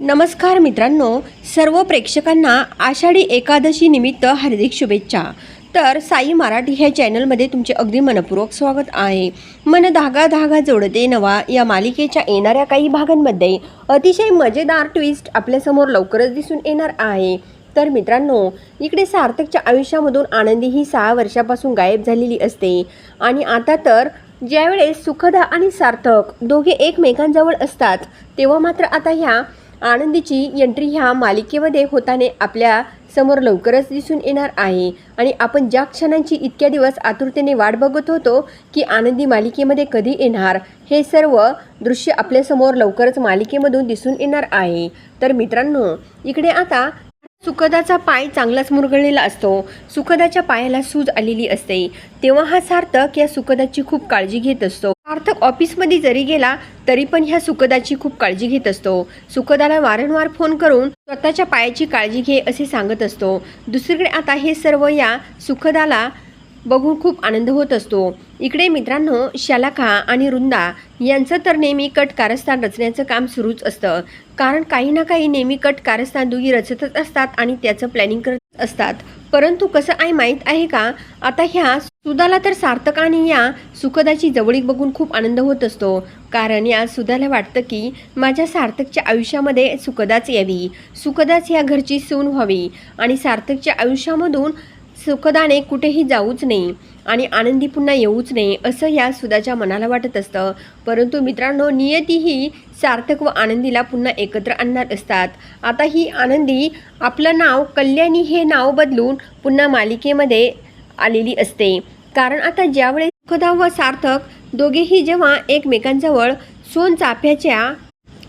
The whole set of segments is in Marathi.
नमस्कार मित्रांनो सर्व प्रेक्षकांना आषाढी एकादशी निमित्त हार्दिक शुभेच्छा. तर साई मराठी ह्या चॅनलमध्ये तुमचे अगदी मनपूर्वक स्वागत आहे. मन धागा धागा जोडते नवा या मालिकेच्या येणाऱ्या काही भागांमध्ये अतिशय मजेदार ट्विस्ट आपल्यासमोर लवकरच दिसून येणार आहे. तर मित्रांनो इकडे सार्थकच्या आयुष्यामधून आनंदी ही सहा वर्षापासून गायब झालेली असते. आणि आता तर ज्यावेळेस सुखदा आणि सार्थक दोघे एकमेकांजवळ असतात तेव्हा मात्र आता ह्या आनंदीची एंट्री ह्या मालिकेमध्ये होताने आपल्यासमोर लवकरच दिसून येणार आहे. आणि आपण ज्या क्षणांची इतक्या दिवस आतुरतेने वाट बघत होतो की आनंदी मालिकेमध्ये कधी येणार हे सर्व दृश्य आपल्यासमोर लवकरच मालिकेमधून दिसून येणार आहे. तर मित्रांनो इकडे आता सुखदाचा पाय चांगलाच मुरगळलेला असतो. सुखदाच्या पायाला सूज आलेली असते. तेव्हा हा सार्थक या सुखदाची खूप काळजी घेत असतो. सार्थक ऑफिसमध्ये जरी गेला तरी पण ह्या सुखदाची खूप काळजी घेत असतो. सुखदाला वारंवार फोन करून स्वतःच्या पायाची काळजी घे असे सांगत असतो. दुसरीकडे आता हे सर्व या सुखदाला बघून खूप आनंद होत असतो. इकडे मित्रांनो शालाखा आणि रुंदा यांचं तर नेहमी कट कारस्थान रचण्याचं काम सुरूच असतं. कारण काही ना काही नेहमी कट कारस्थान दोघी रचतच असतात आणि त्याचं प्लॅनिंग करत असतात. परंतु कसं आहे माहीत आहे का? आता ह्या सुदाला तर सार्थक आणि या सुखदाची जवळीक बघून खूप आनंद होत असतो. कारण या सुदाला वाटतं की माझ्या सार्थकच्या आयुष्यामध्ये सुखदाच यावी. सुखदाच या घरची सून व्हावी. आणि सार्थकच्या आयुष्यामधून सुखदाने कुठेही जाऊच नाही आणि आनंदी पुन्हा येऊच नाही असं या सुदाच्या मनाला वाटत असतं. परंतु मित्रांनो नियती ही सार्थक व आनंदीला पुन्हा एकत्र आणणार असतात. आता ही आनंदी आपलं नाव कल्याणी हे नाव बदलून पुन्हा मालिकेमध्ये आलेली असते. कारण आता ज्यावेळेस सुखदा व सार्थक दोघेही जेव्हा एकमेकांजवळ सोन चाफ्याच्या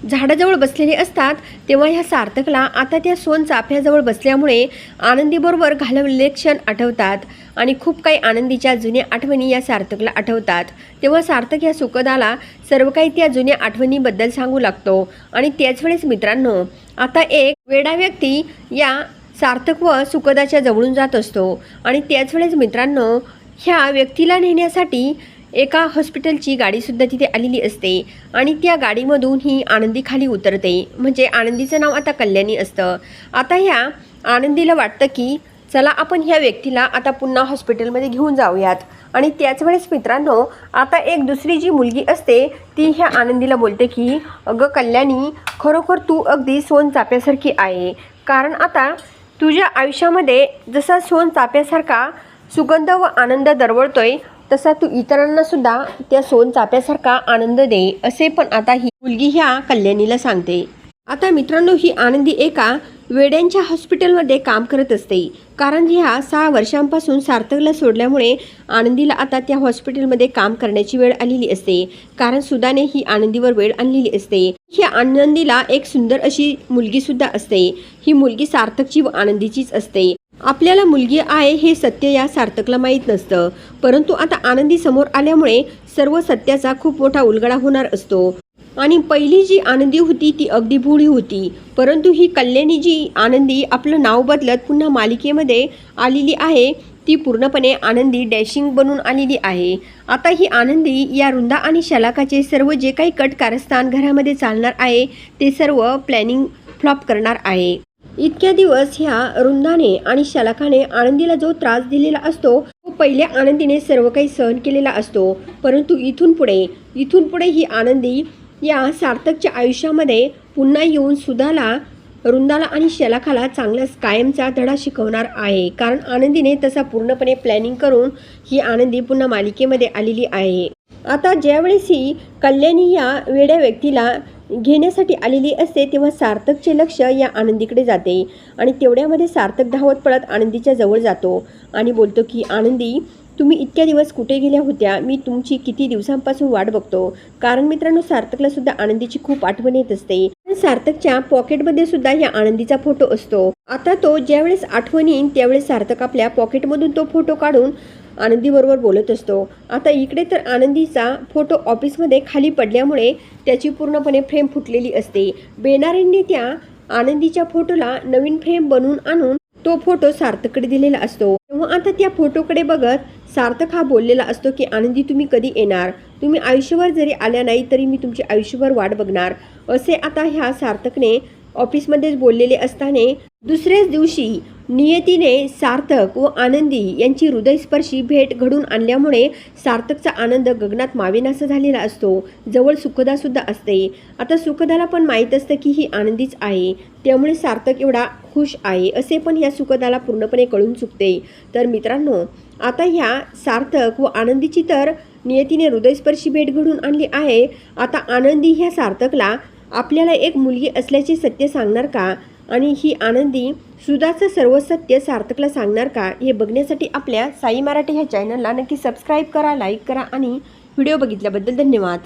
झाडाजवळ बसलेले असतात तेव्हा ह्या सार्थकला आता त्या सोन चाफ्याजवळ बसल्यामुळे आनंदीबरोबर घालवलेले क्षण आठवतात आणि खूप काही आनंदीच्या जुन्या आठवणी या सार्थकला आठवतात. तेव्हा सार्थक या सुखदाला सर्व काही त्या जुन्या आठवणीबद्दल सांगू लागतो. आणि त्याच वेळेस मित्रांनो आता एक वेडा व्यक्ती या सार्थक व सुखदाच्या जवळून जात असतो. आणि त्याच वेळेस मित्रांनो ह्या व्यक्तीला नेण्यासाठी एका हॉस्पिटलची गाडीसुद्धा तिथे आलेली असते आणि त्या गाडीमधून ही आनंदी खाली उतरते. म्हणजे आनंदीचं नाव आता कल्याणी असतं. आता ह्या आनंदीला वाटतं की चला आपण ह्या व्यक्तीला आता पुन्हा हॉस्पिटलमध्ये घेऊन जाऊयात. आणि त्याच वेळेस मित्रांनो आता एक दुसरी जी मुलगी असते ती ह्या आनंदीला बोलते की अगं कल्याणी खरोखर तू अगदी सोन चाप्यासारखी आहे. कारण आता तुझ्या आयुष्यामध्ये जसा सोन चाप्यासारखा सुगंध व आनंद दरवळतोय तसा तू इतरांना सुद्धा त्या सोन चाप्यासारखा आनंद दे असे पण आता ही मुलगी ह्या कल्याणीला सांगते. आता मित्रांनो ही आनंदी एका वेड्यांच्या हॉस्पिटलमध्ये काम करत असते. कारण ह्या सहा वर्षांपासून सार्थकला सोडल्यामुळे आनंदीला आता त्या हॉस्पिटलमध्ये काम करण्याची वेळ आलेली असते. कारण सुदाने ही आनंदीवर वेळ आणलेली असते. ही आनंदीला एक सुंदर अशी मुलगी सुद्धा असते. ही मुलगी सार्थकची व आनंदीचीच असते. आपल्याला मुलगी आहे हे सत्य या सार्थकला माहीत नसतं. परंतु आता आनंदी समोर आल्यामुळे सर्व सत्याचा खूप मोठा उलगडा होणार असतो. आणि पहिली जी आनंदी होती ती अगदी भुळी होती. परंतु ही कल्याणी जी आनंदी आपलं नाव बदलत पुन्हा मालिकेमध्ये आलेली आहे ती पूर्णपणे आनंदी डॅशिंग बनून आलेली आहे. आता ही आनंदी या रुंदा आणि शलाकाचे सर्व जे काही कट कारस्थान घरामध्ये चालणार आहे ते सर्व प्लॅनिंग फ्लॉप करणार आहे. इतक्या दिवस ह्या रुंदाने आणि शलाखाने आनंदीला जो त्रास दिलेला असतो तो पहिल्या आनंदीने सर्व काही सहन केलेला असतो. परंतु इथून पुढे इथून पुढे ही आनंदी या सार्थकच्या आयुष्यामध्ये पुन्हा येऊन सुधाला रुंदाला आणि शलाखाला चांगलाच कायमचा धडा शिकवणार आहे. कारण आनंदीने तसा पूर्णपणे प्लॅनिंग करून ही आनंदी पुन्हा मालिकेमध्ये आलेली आहे. आता ज्यावेळेस ही कल्याणी या वेड्या व्यक्तीला घेण्यासाठी आलेली असते तेव्हा सार्थकचे लक्ष या आनंदीकडे जाते आणि तेवढ्यामध्ये सार्थक धावत पळत आनंदीच्या जवळ जातो आणि बोलतो की आनंदी तुम्ही इतक्या दिवस कुठे गेल्या होत्या? मी तुमची किती दिवसांपासून वाट बघतो. कारण मित्रांनो सार्थकला सुद्धा आनंदीची खूप आठवण येत असते. सार्थकच्या पॉकेटमध्ये सुद्धा या आनंदीचा फोटो असतो. आता तो ज्यावेळेस आठवण येईन त्यावेळेस सार्थक आपल्या पॉकेटमधून तो फोटो काढून आनंदीबरोबर बोलत असतो. आता इकडे तर आनंदीचा फोटो ऑफिसमध्ये खाली पडल्यामुळे त्याची पूर्णपणे फ्रेम फुटलेली असते. बेनारेंनी त्या आनंदीच्या फोटोला नवीन फ्रेम बनवून आणून तो फोटो सार्थकडे दिलेला असतो. तेव्हा आता त्या फोटोकडे बघत सार्थक हा बोललेला असतो की आनंदी तुम्ही कधी येणार? तुम्ही आयुष्यभर जरी आल्या नाही तरी मी तुमची आयुष्यभर वाट बघणार. असे आता ह्या सार्थकने ऑफिसमध्येच बोललेले असताना दुसऱ्याच दिवशी नियतीने सार्थक व आनंदी यांची हृदयस्पर्शी भेट घडून आणल्यामुळे सार्थकचा आनंद गगनात मावेनासा झालेला असतो. जवळ सुखदासुद्धा असते. आता सुखदाला पण माहीत असतं की ही आनंदीच आहे. त्यामुळे सार्थक एवढा खुश आहे असे पण ह्या सुखदाला पूर्णपणे कळून चुकते. तर मित्रांनो आता ह्या सार्थक व आनंदीची तर नियतीने हृदयस्पर्शी भेट घडून आणली आहे. आता आनंदी ह्या सार्थकला आपल्याला एक मुलगी असल्याचे सत्य सांगणार का? आणि ही आनंदी सुधाचं सर्व सत्य सार्थकला सांगणार का? हे बघण्यासाठी आपल्या साई मराठी ह्या चॅनलला नक्की सबस्क्राईब करा लाईक करा आणि व्हिडिओ बघितल्याबद्दल धन्यवाद.